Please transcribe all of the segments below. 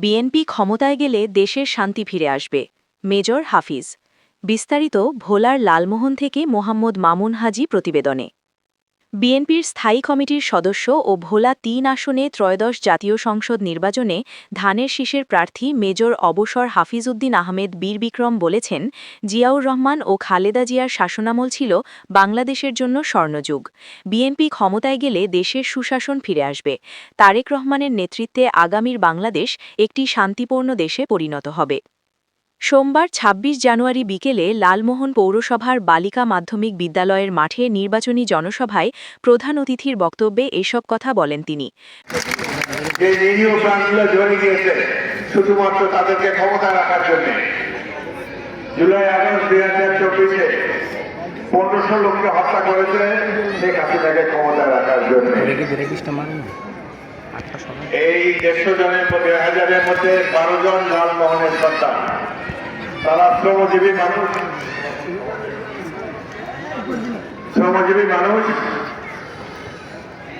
BNP ক্ষমতায় গেলে দেশের শান্তি ফিরে আসবে। মেজর হাফিজ। বিস্তারিত ভোলার লালমোহন থেকে মোহাম্মদ মামুন হাজি প্রতিবেদনে। বিএনপির স্থায়ী কমিটির সদস্য ও ভোলা তিন আসনে ত্রয়োদশ জাতীয় সংসদ নির্বাচনে ধানের শীষের প্রার্থী মেজর অবসর হাফিজ উদ্দিন আহমেদ বীর বিক্রম বলেছেন, জিয়াউর রহমান ও খালেদা জিয়ার শাসনামল ছিল বাংলাদেশের জন্য স্বর্ণযুগ। বিএনপি ক্ষমতায় গেলে দেশের সুশাসন ফিরে আসবে। তারেক রহমানের নেতৃত্বে আগামীর বাংলাদেশ একটি শান্তিপূর্ণ দেশে পরিণত হবে। সোমবার ২৬ জানুয়ারি বিকেলে লালমোহন পৌরসভার বালিকা মাধ্যমিক বিদ্যালয়ের মাঠে নির্বাচনী জনসভায় প্রধান অতিথির বক্তব্যে এসব কথা বলেন তিনি। এই দেড়শো জনের মধ্যে, হাজারের মধ্যে বারো জন লালমোহনের সন্তান। তারা শ্রমজীবী মানুষ। শ্রমজীবী মানুষ।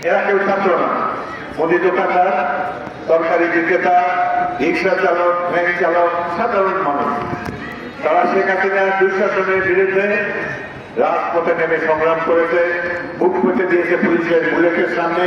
এরা কেউ ছাত্র না। মুদি দোকানদার, সরকারি বিক্রেতা, রিক্সা চালক, ভ্যান চালক, সাধারণ মানুষ। তারা শেখ হাসিনার দুঃশাসনের বিরুদ্ধে রাজপথে নেমে সংগ্রাম করেছে, বুক পেতে দিয়েছে পুলিশের বুলেটের সামনে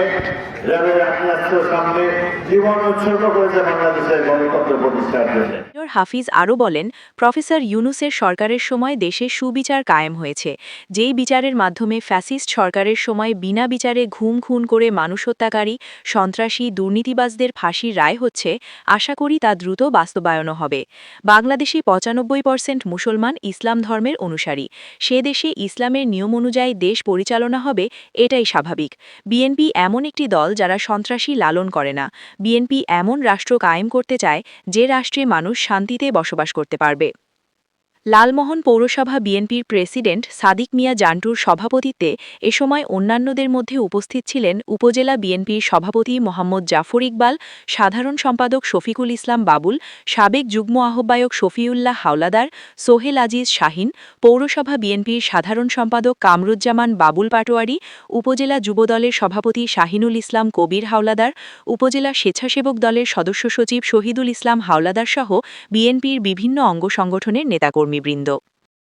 হাফিজ আরও বলেন, প্রফেসর ইউনুসের সরকারের সময় দেশে সুবিচার কায়েম হয়েছে। যেই বিচারের মাধ্যমে ফ্যাসিস্ট সরকারের সময় বিনা বিচারে ঘুম খুন করে মানুষ হত্যাকারী, সন্ত্রাসী, দুর্নীতিবাজদের ফাঁসির রায় হচ্ছে, আশা করি তা দ্রুত বাস্তবায়নও হবে। বাংলাদেশে পঁচানব্বই পার্সেন্ট মুসলমান ইসলাম ধর্মের অনুসারী। সে দেশে ইসলামের নিয়ম অনুযায়ী দেশ পরিচালনা হবে, এটাই স্বাভাবিক। বিএনপি এমন একটি দল যারা সন্ত্রাসী লালন করে না। বিএনপি এমন রাষ্ট্র কায়েম করতে চায়, যে রাষ্ট্রে মানুষ শান্তিতে বসবাস করতে পারবে। লালমোহন পৌরসভা বিএনপির প্রেসিডেন্ট সাদিক মিয়া জান্টুর সভাপতিত্বে এ সময় অন্যান্যদের মধ্যে উপস্থিত ছিলেন উপজেলা বিএনপির সভাপতি মোহাম্মদ জাফর ইকবাল, সাধারণ সম্পাদক শফিকুল ইসলাম বাবুল, সাবেক যুগ্ম আহ্বায়ক শফিউল্লাহ হাওলাদার সোহেল আজিজ শাহিন, পৌরসভা বিএনপির সাধারণ সম্পাদক কামরুজ্জামান বাবুল পাটোয়ারি, উপজেলা যুবদলের সভাপতি শাহিনুল ইসলাম কবির হাওলাদার, উপজেলা স্বেচ্ছাসেবক দলের সদস্য সচিব শহীদুল ইসলাম হাওলাদার সহ বিএনপির বিভিন্ন অঙ্গ সংগঠনের me brindó.